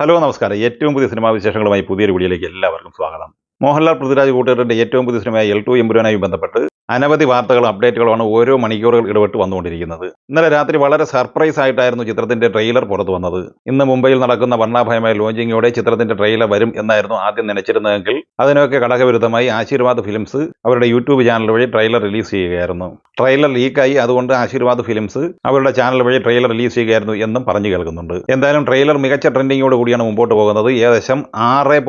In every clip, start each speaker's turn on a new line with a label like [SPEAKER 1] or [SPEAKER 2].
[SPEAKER 1] Hello നമസ്കാരം. ഏറ്റവും പുതിയ സിനിമാ വിശേഷങ്ങളുമായി പുതിയൊരു വീഡിയോയിലേക്ക് എല്ലാവർക്കും സ്വാഗതം. മോഹൻലാൽ പൃഥ്വിരാജ് കൂട്ടുകാരുടെ ഏറ്റവും പുതിയ സിനിമയായ എൽ ടു എമ്പുരാനായി ബന്ധപ്പെട്ട് അനവധി വാർത്തകളും അപ്ഡേറ്റുകളുമാണ് ഓരോ മണിക്കൂറുകൾ ഇടപെട്ട് വന്നുകൊണ്ടിരിക്കുന്നത്. ഇന്നലെ രാത്രി വളരെ സർപ്രൈസ് ആയിട്ടായിരുന്നു ചിത്രത്തിന്റെ ട്രെയിലർ പുറത്തു വന്നത്. ഇന്ന് മുംബൈയിൽ നടക്കുന്ന വർണാഭയമായ ലോഞ്ചിങ്ങോടെ ചിത്രത്തിന്റെ ട്രെയിലർ വരും എന്നായിരുന്നു ആദ്യം നനച്ചിരുന്നതെങ്കിൽ അതിനൊക്കെ ഘടകവിരുദ്ധമായി ആശീർവാദ് ഫിലിംസ് അവരുടെ യൂട്യൂബ് ചാനൽ വഴി ട്രെയിലർ റിലീസ് ചെയ്യുകയായിരുന്നു. ട്രെയിലർ ലീക്കായി അതുകൊണ്ട് ആശീർവാദ് ഫിലിംസ് അവരുടെ ചാനൽ വഴി ട്രെയിലർ റിലീസ് ചെയ്യുകയായിരുന്നു എന്നും പറഞ്ഞു കേൾക്കുന്നുണ്ട്. എന്തായാലും ട്രെയിലർ മികച്ച ട്രെൻഡിങ്ങോട് കൂടിയാണ് മുമ്പോട്ട് പോകുന്നത്. ഏകദേശം ആറ്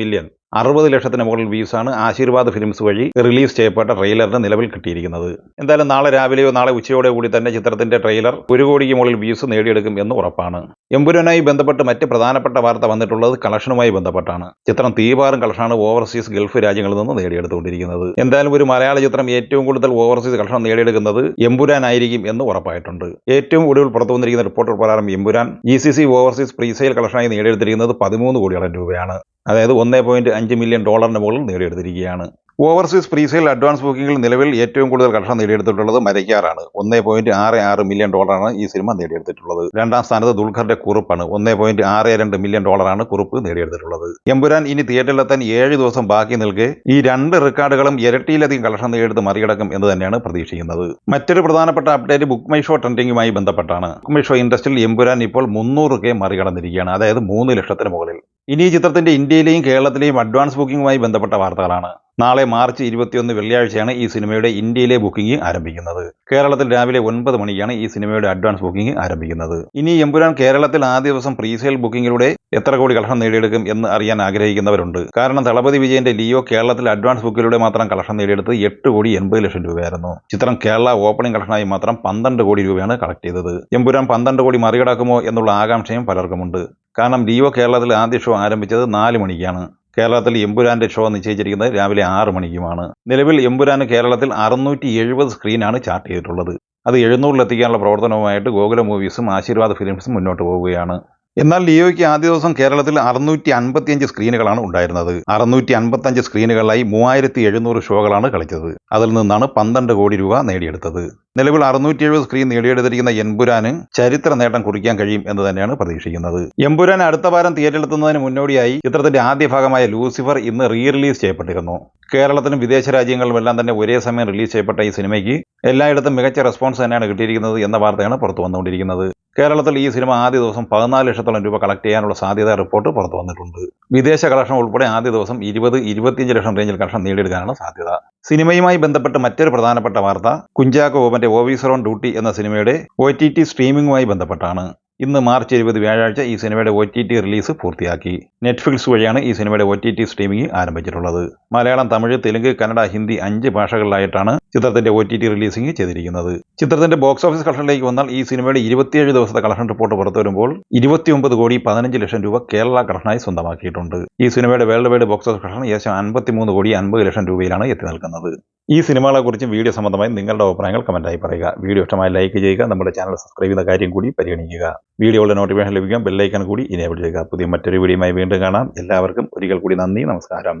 [SPEAKER 1] മില്യൺ. അറുപത് ലക്ഷത്തിന് മുകളിൽ വ്യൂസ് ആണ് ആശീർവാദ് ഫിലിംസ് വഴി റിലീസ് ചെയ്യപ്പെട്ട ട്രെയിലറിന് നിലവിൽ കിട്ടിയിരിക്കുന്നത്. എന്തായാലും നാളെ രാവിലെയോ നാളെ ഉച്ചയോടെ കൂടി തന്നെ ചിത്രത്തിന്റെ ട്രെയിലർ ഒരു കോടിക്ക് മുകളിൽ വ്യൂസ് നേടിയെടുക്കും എന്ന് ഉറപ്പാണ്. എമ്പുരനായി ബന്ധപ്പെട്ട് മറ്റ് പ്രധാനപ്പെട്ട വാർത്ത വന്നിട്ടുള്ളത് കളക്ഷനുമായി ബന്ധപ്പെട്ടാണ്. ചിത്രം തീപാറും കളക്ഷനാണ് ഓവർസീസ് ഗൾഫ് രാജ്യങ്ങളിൽ നിന്ന് നേടിയെടുത്തുകൊണ്ടിരിക്കുന്നത്. എന്തായാലും ഒരു മലയാള ചിത്രം ഏറ്റവും കൂടുതൽ ഓവർസീസ് കളക്ഷൻ നേടിയെടുക്കുന്നത് എമ്പുരാനായിരിക്കും എന്ന് ഉറപ്പായിട്ടുണ്ട്. ഏറ്റവും ഒടുവിൽ പുറത്തു വന്നിരിക്കുന്ന റിപ്പോർട്ട് പ്രകാരം Empuraan G C C overseas presale കളക്ഷനായി നേടിയെടുത്തിരിക്കുന്നത് പതിമൂന്ന് കോടിയോളം രൂപയാണ്. അതായത് ഒന്നേ പോയിന്റ് അഞ്ച് മില്യൺ ഡോളറിന് മുകളിൽ നേടിയെടുത്തിരിക്കുകയാണ്. ഓവർസീസ് പ്രീസെയിൽ അഡ്വാൻസ് ബുക്കിംഗിൽ നിലവിൽ ഏറ്റവും കൂടുതൽ കളക്ഷൻ നേടിയെടുത്തിട്ടുള്ളത് മരയ്ക്കാറാണ്. ഒന്നേ പോയിന്റ് ആറ് ആറ് മില്യൺ ഡോളറാണ് ഈ സിനിമ നേടിയെടുത്തിട്ടുള്ളത്. രണ്ടാം സ്ഥാനത്ത് ദുൽഖറിന്റെ കുറിപ്പാണ്. ഒന്നേ പോയിന്റ് ആറ് രണ്ട് മില്യൺ ഡോളറാണ് കുറിപ്പ് നേടിയെടുത്തിട്ടുള്ളത്. എമ്പുരാൻ ഇനി തിയേറ്ററിലെത്താൻ ഏഴ് ദിവസം ബാക്കി നിൽക്കെ ഈ രണ്ട് റെക്കോർഡുകളും ഇരട്ടിയിലധികം കളക്ഷൻ നേടിയെടുത്ത് മറികടക്കും എന്ന് തന്നെയാണ് പ്രതീക്ഷിക്കുന്നത്. മറ്റൊരു പ്രധാനപ്പെട്ട അപ്ഡേറ്റ് ബുക്ക് മൈ ഷോ ട്രെൻഡിങ്ങുമായി ബന്ധപ്പെട്ടാണ്. ബുക്ക് മൈ ഷോ ഇൻഡസ്ട്രിയിൽ എമ്പുരാൻ ഇപ്പോൾ മുന്നൂറ് കെ മറികടന്നിരിക്കുകയാണ്. അതായത് മൂന്ന് ലക്ഷത്തിന് മുകളിൽ. ഇനി ഈ ചിത്രത്തിന്റെ ഇന്ത്യയിലെയും കേരളത്തിലെയും അഡ്വാൻസ് ബുക്കിംഗുമായി ബന്ധപ്പെട്ട വാർത്തകളാണ്. നാളെ മാർച്ച് ഇരുപത്തിയൊന്ന് വെള്ളിയാഴ്ചയാണ് ഈ സിനിമയുടെ ഇന്ത്യയിലെ ബുക്കിംഗ് ആരംഭിക്കുന്നത്. കേരളത്തിൽ രാവിലെ ഒൻപത് മണിക്കാണ് ഈ സിനിമയുടെ അഡ്വാൻസ് ബുക്കിംഗ് ആരംഭിക്കുന്നത്. ഇനി എമ്പുരാൻ കേരളത്തിൽ ആദ്യ ദിവസം പ്രീസെയിൽ ബുക്കിംഗിലൂടെ എത്ര കോടി കളക്ഷൻ നേടിയെടുക്കും എന്ന് അറിയാൻ ആഗ്രഹിക്കുന്നവരുണ്ട്. കാരണം തളപതി വിജയന്റെ ലിയോ കേരളത്തിൽ അഡ്വാൻസ് ബുക്കിലൂടെ മാത്രം കളക്ഷൻ നേടിയെടുത്ത് എട്ട് കോടി എൺപത് ലക്ഷം രൂപയായിരുന്നു. ചിത്രം കേരള ഓപ്പണിംഗ് കളക്ഷനായി മാത്രം പന്ത്രണ്ട് കോടി രൂപയാണ് കളക്ട് ചെയ്തത്. എമ്പുരാൻ പന്ത്രണ്ട് കോടി മറികടക്കുമോ എന്നുള്ള ആകാംക്ഷയും പലർക്കുമുണ്ട്. കാരണം ലിയോ കേരളത്തിൽ ആദ്യ ഷോ ആരംഭിച്ചത് നാല് മണിക്കാണ്. കേരളത്തിൽ എമ്പുരാന്റെ ഷോ നിശ്ചയിച്ചിരിക്കുന്നത് രാവിലെ ആറ് മണിക്കുമാണ്. നിലവിൽ എമ്പുരാന് കേരളത്തിൽ അറുന്നൂറ്റി എഴുപത് സ്ക്രീനാണ് ചാർട്ട് ചെയ്തിട്ടുള്ളത്. അത് എഴുന്നൂറിലെത്തിക്കാനുള്ള പ്രവർത്തനവുമായിട്ട് ഗോകുല മൂവീസും ആശീർവാദ് ഫിലിംസും മുന്നോട്ട് പോവുകയാണ്. എന്നാൽ ലിയോയ്ക്ക് ആദ്യ ദിവസം കേരളത്തിൽ അറുന്നൂറ്റി അൻപത്തിയഞ്ച് സ്ക്രീനുകളാണ് ഉണ്ടായിരുന്നത്. അറുന്നൂറ്റി അൻപത്തഞ്ച് സ്ക്രീനുകളായി മൂവായിരത്തി എഴുന്നൂറ് ഷോകളാണ് കളിച്ചത്. അതിൽ നിന്നാണ് പന്ത്രണ്ട് കോടി രൂപ നേടിയെടുത്തത്. നിലവിൽ അറുന്നൂറ്റി എഴുപത് സ്ക്രീൻ നേടിയെടുത്തിരിക്കുന്ന എമ്പുരാന് ചരിത്ര നേട്ടം കുറിക്കാൻ കഴിയും എന്ന് തന്നെയാണ് പ്രതീക്ഷിക്കുന്നത്. എമ്പുരാൻ അടുത്ത വാരം തിയേറ്ററിലെത്തുന്നതിന് മുന്നോടിയായി ചിത്രത്തിന്റെ ആദ്യ ഭാഗമായ ലൂസിഫർ ഇന്ന് റീ റിലീസ് ചെയ്യപ്പെട്ടിരുന്നു. കേരളത്തിലും വിദേശ രാജ്യങ്ങളിലുമെല്ലാം തന്നെ ഒരേ സമയം റിലീസ് ചെയ്യപ്പെട്ട ഈ സിനിമയ്ക്ക് എല്ലായിടത്തും മികച്ച റെസ്പോൺസ് തന്നെയാണ് കിട്ടിയിരിക്കുന്നത് എന്ന വാർത്തയാണ് പുറത്തു വന്നുകൊണ്ടിരിക്കുന്നത്. കേരളത്തിൽ ഈ സിനിമ ആദ്യ ദിവസം പതിനാല് ലക്ഷത്തോളം രൂപ കളക്ട് ചെയ്യാനുള്ള സാധ്യത റിപ്പോർട്ട് പുറത്തു വന്നിട്ടുണ്ട്. വിദേശ കളക്ഷൻ ഉൾപ്പെടെ ആദ്യ ദിവസം ഇരുപത് ഇരുപത്തിയഞ്ച് ലക്ഷം റേഞ്ചിൽ കളക്ഷൻ നേടിയെടുക്കാനാണ് സാധ്യത. സിനിമയുമായി ബന്ധപ്പെട്ട് മറ്റൊരു പ്രധാനപ്പെട്ട വാർത്ത കുഞ്ചാക്കോ ബോബന്റെ ഓഫീസർ ഓൺ ഡ്യൂട്ടി എന്ന സിനിമയുടെ ഒ ടി ടി സ്ട്രീമിംഗുമായി ബന്ധപ്പെട്ടാണ്. ഇന്ന് മാർച്ച് ഇരുപത് വ്യാഴാഴ്ച ഈ സിനിമയുടെ ഒ ടി ടി റിലീസ് പൂർത്തിയാക്കി. നെറ്റ്ഫ്ലിക്സ് വഴിയാണ് ഈ സിനിമയുടെ ഒ ടി ടി സ്ട്രീമിംഗ് ആരംഭിച്ചിട്ടുള്ളത്. മലയാളം തമിഴ് തെലുങ്ക് കന്നഡ ഹിന്ദി അഞ്ച് ഭാഷകളിലായിട്ടാണ് ചിത്രത്തിന്റെ ഒ ടി ടി റിലീസിംഗ് ചെയ്തിരിക്കുന്നത്. ചിത്രത്തിന്റെ ബോക്സ് ഓഫീസ് കളക്ഷനിലേക്ക് വന്നാൽ ഈ സിനിമയുടെ ഇരുപത്തിയേഴ് ദിവസത്തെ കളക്ഷൻ റിപ്പോർട്ട് പുറത്തു വരുമ്പോൾ ഇരുപത്തിയൊമ്പത് കോടി പതിനഞ്ച് ലക്ഷം രൂപ കേരള കളക്ഷനായി സ്വന്തമാക്കിയിട്ടുണ്ട്. ഈ സിനിമയുടെ world wide box office collection ഏകദേശം അൻപത്തിമൂന്ന് കോടി അൻപത് ലക്ഷം രൂപയിലാണ് എത്തി നിൽക്കുന്നത്. ഈ സിനിമകളെക്കുറിച്ചും വീഡിയോ സംബന്ധമായി നിങ്ങളുടെ അഭിപ്രായങ്ങൾ കമന്റായി പറയുക. വീഡിയോ ഇഷ്ടമായി ലൈക്ക് ചെയ്യുക. നമ്മുടെ ചാനൽ സബ്സ്ക്രൈബ് ചെയ്യുന്ന കാര്യം കൂടി പരിഗണിക്കുക. വീഡിയോയുടെ നോട്ടിഫിക്കേഷൻ ലഭിക്കാൻ ബെല്ലൈക്കൺ കൂടി ഇനേബിൾ ചെയ്യുക. പുതിയ മറ്റൊരു വീഡിയോയുമായി വീണ്ടും കാണാം. എല്ലാവർക്കും ഒരിക്കൽ കൂടി നന്ദി. നമസ്കാരം.